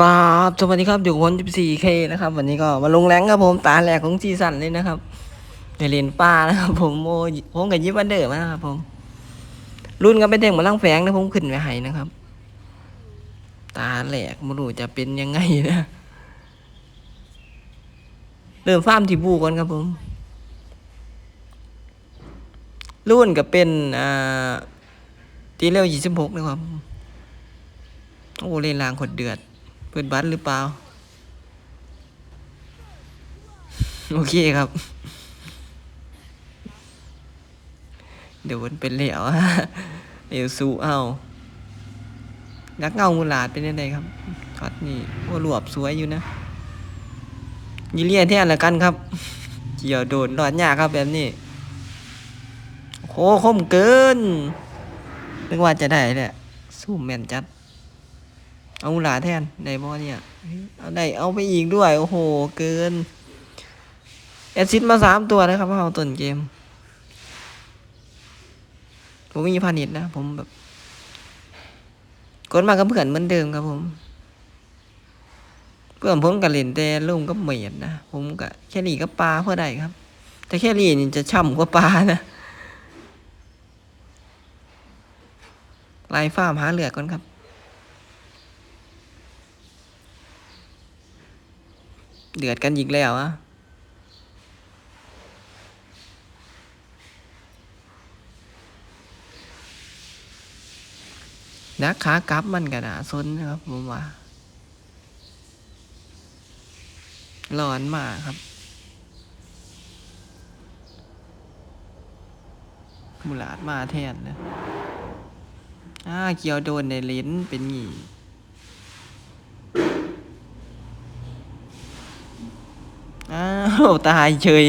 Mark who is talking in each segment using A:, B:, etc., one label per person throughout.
A: กราบสวัสดีครับอยู่คน 14K นะครับ วันนี้ก็มาลงแรงครับผมตาแหลกของซีสันเลยนะครับในเลนป้านะครับผมโมผมกับยิปวันเดอร์มานะครับผมรุ่นก็เป็นเด็กมาล่างแฝงนะผมขึ้นไปให้นะครับ ตาแหลกไม่รู้จะเป็นยังไงนะเริ่มฟาร์มที่บูก่อนครับผม รุ่นก็เป็นอ่าตีเร็ว26นะครับโอ้เล่นลางขดเดือด เปิดบัตรหรือเปล่า โอเคครับ เดี๋ยวมันเป็นเหลวเหลวสู้เอานักเงามูลาดเป็นยังไงครับช็อตนี่โอ้หลวบสวยอยู่นะยีเลียนแท่นละกันครับ เกี่ยวโดนรอดยากครับแบบนี้โคคมเกินนึกว่าจะได้แหละสู้แมนจัด เอาหลาแทนได้บอเนี่ยเอาได้เอาไปอีกด้วย โอ้โห เกินแอดซิดมาสามตัวนะครับเอาต้นเกม ผมมีพาณิชย์นะ ผมแบบกดมากับเพื่อนเหมือนเดิมครับผม เพื่อนผมกับเล่นแต่ลุ่มกับเมียดนะ ผมกับแค่นี้ก็ปลาเพื่อได้ครับ แต่แค่นี้นี่จะช่ำกว่าปลานะไล่ฟามหาเหลือก่อนครับ เดือดกันอีกแล้วอะนักขากลับมันกันนะซนนะครับผมว่าร้อนมากครับมุลาดมาแทนนะอ่าเกียวโดนในเลนเป็นงี้ อ้าว ตายเฉย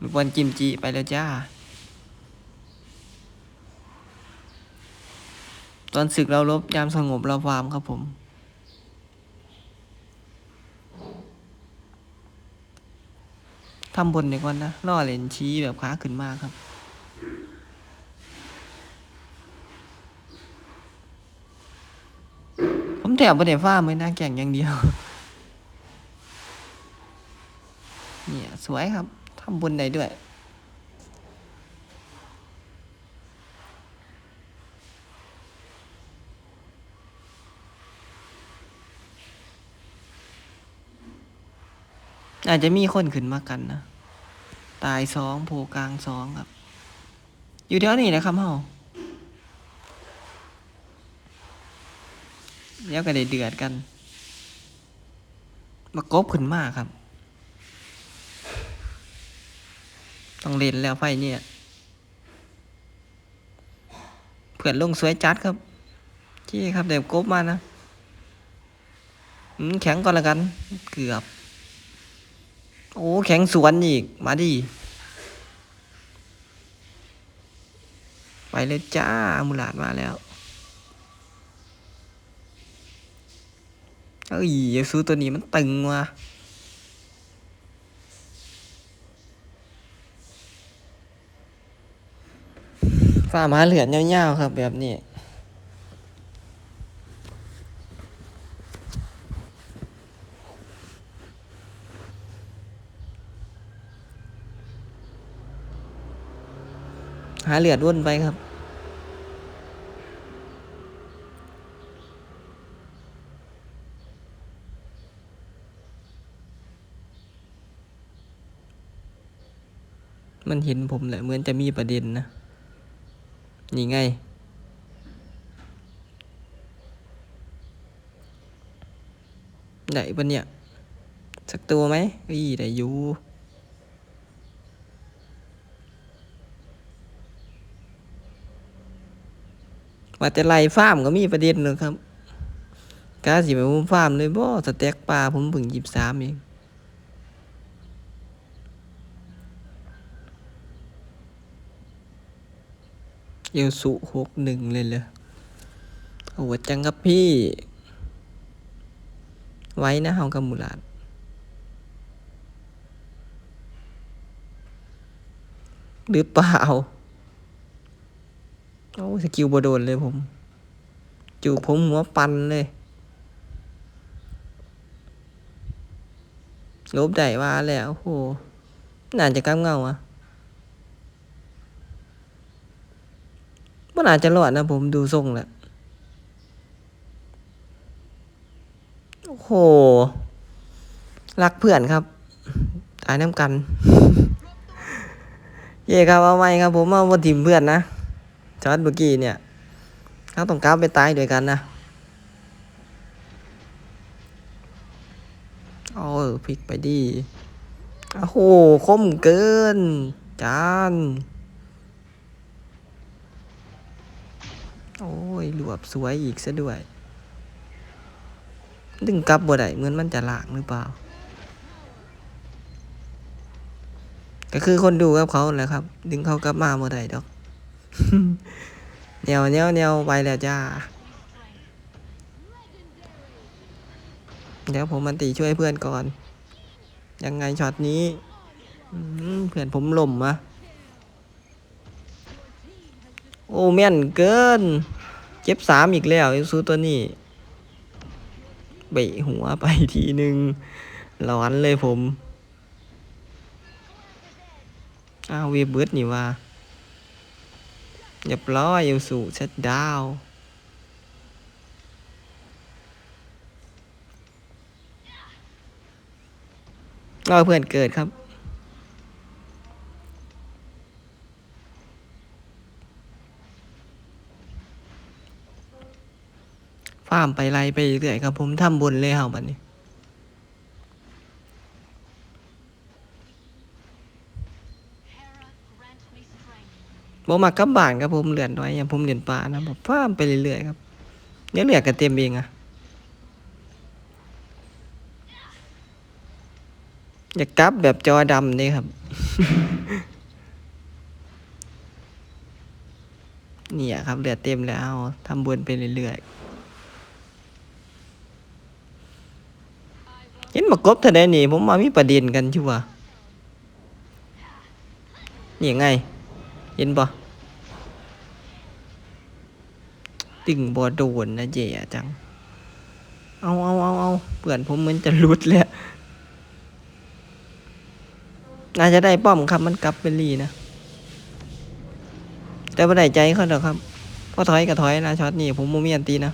A: ลูกบอลกิมจิไปแล้วจ้า ตอนศึกเราลบยามสงบเราฟาร์มครับผม ทำบนเดี๋ยวก่อนนะล่อเลนชี้แบบขาขึ้นมากครับผมแถบประเดี๋ยวฟ้าไม่น่าแก่งอย่างเดียว เนี่ยสวยครับทำบุญได้ด้วย อาจจะมีคนขึ้นมากันนะ ตายสองโผกลางสองครับ อยู่แถวนี้นะครับเฮาแล้วก็ได้เดือดกันมากบขึ้นมากครับ ต้องเล่นแล้วไฟเนี่ยเพื่อนลงสวยจัดครับจี้ครับเดี๋ยวกบมานะแข็งก่อนละกัน เกือบ โอ้แข็งสวนอีก มาดิ ไปเลยจ้ามูลาดมาแล้ว เอ้ยยาซูตัวนี้มันตึงว่ะ ฝ่ามาเหลือนยาวๆครับแบบนี้หาเหลือดวนไปครับ มันเห็นผมแหละเหมือนจะมีประเด็นนะ นี่ไง ได้ปะเนี่ย สักตัวไหมอีได้อยู่ว่าแต่ไล่ฟาร์มก็มีประเด็นเลยครับกาสิไปผมฟาร์มเลยบ่สเต็กปลาผมเพิ่งหยิบสามเอง เอลสุหกหนึ่งเลยเลยโหดจังครับพี่ ไว้นะเฮากับมูลาดหรือเปล่า โอ้สกิลบโดนเลยผม จูผมหัวปันเลย ลบได้ว่าแล้ว โอ้โห น่าจะกล้ามเงาอะ ว่าน่าจะรอดนะผมดูทรงแล้วโอ้โห รักเพื่อนครับ ตายน้ำกัน เย่ครับเอาไหมครับ ผมเอาบนทีมเพื่อนนะจอร์ดเมื่อกี้เนี่ยเขาต้องกลับไปตายด้วยกันนะโอ้พลิกไปดี โอ้โห คมเกิน จานโอ้ย หลวบสวยอีกซะด้วย ดึงกลับบ่ได้เหมือนมันจะลากหรือเปล่า ก็คือคนดูกับเขาแหละครับ ดึงเขากลับมาบ่ได้ดอกแนวแนวแนวไปแล้วจ้าเดี๋ยวผมมันตีช่วยเพื่อนก่อน ยังไงช็อตนี้เพื่อนผมหล่มอะโอ้แม่นเกิน เจ็บสามอีกแล้วไอ้ซูตัวนี้เบะหัวไปทีหนึ่งร้อนเลยผมอ้าวเวเบิร์ดนี่ว่าเรียบร้อยอยู่สู่เซตดาวน์รอเพื่อนเกิดครับ ฟาร์มไปไล่ไปเรื่อยครับผมทำบนเลยเฮาบัดนี้บ่มากับบ้านครับผมเลื่อนน้อยอย่างผมเลื่อนป่านะผมฟาร์มไปเรื่อยๆครับเดี๋ยเหลือก็เต็มเองอะอยากกลับแบบจอดำนี่ครับ เนี่ยครับเหลือเต็มแล้วทำบนไปเรื่อยๆเห็น มากบท่าใดนี่ ผมมามีประเด็นกันชัวนี่ไง เห็นปะตึงบอโดนนะเจ๋จัง เอาเอาเอาเอาเปื่อนผมเหมือนจะหลุดแล้วน่าจะได้ป้อมครับมันกลับเป็นลีนะ แต่ไม่ได้ใจเขาหรอกครับพอถอยกับถอยนะช็อตนี่ผมโมเมียนตีนะ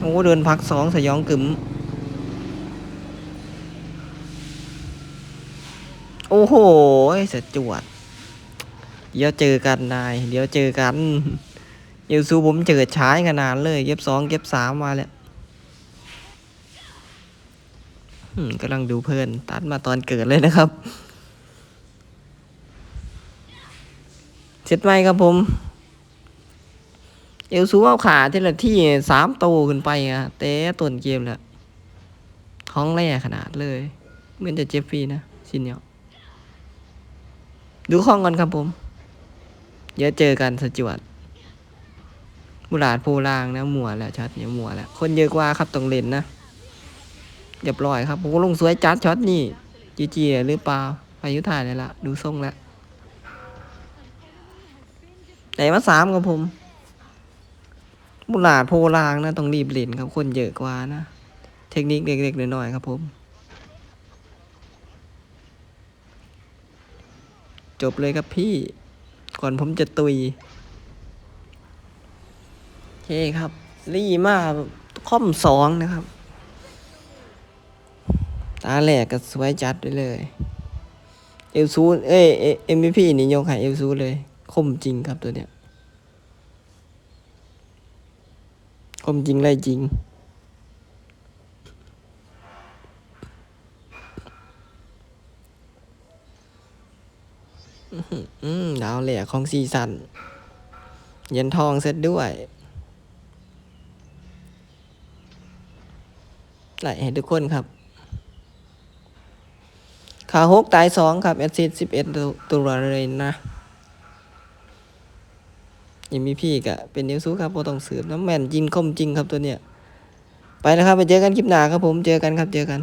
A: โอ้เดินพักสองสยองกึ๋ม โอ้โหเสจวด เดี๋ยวเจอกันนาย เดี๋ยวเจอกันเอลซูผมเจอช้ายขนาดเลยเก็บสองเก็บสามมาแล้วกำลังดูเพลินตัดมาตอนเกิดเลยนะครับเสร็จไหมครับผม เอลซูเอาขาทีละที่สามโตวขึ้นไปอะแต่ต้นเกมแหละท้องแร่ขนาดเลย เหมือนจะเจ็บฟรีนะสินเนีย ดูข้องกันครับผม เดี๋ยวเจอกันสจวดมุลาดโพลางนะหมัวแล้วช็อตเนี่ยหมัวแล้วคนเยอะกว่าครับต้องเลนนะเรียบร้อยครับผมก็ลงสวยจัดช็อตนี่จีจีหรือเปล่าพายุถ่ายเลยละดูทรงแล้วไหนมาสามครับผมมุลาดโพลางนะต้องรีบเล่นครับคนเยอะกว่านะ เทคนิคเล็กๆหน้อยๆครับผม จบเลยครับพี่ ก่อนผมจะตุยโอเคครับรีมากค่อมสองนะครับ ตาแหลกก็สวยจัดไปเลย เอลซูเอ้ยเอ็มพีนี่ยกให้เอลซูเลย คมจริงครับตัวเนี้ย คมจริงไรจริง ดาวแหลกของซีซันเหรียญทองเซตด้วยไหลให้ทุกคนครับ ขาหกตายสองครับแอซิดสิบเอ็ดตัวเลยนะยังมีพี่กะเป็นนิวซูครับโปต้องสืบน้ำแม่นจริงคมจริงครับตัวเนี้ย ไปแล้วครับ ไปเจอกันคลิปหน้าครับผม เจอกันครับ เจอกัน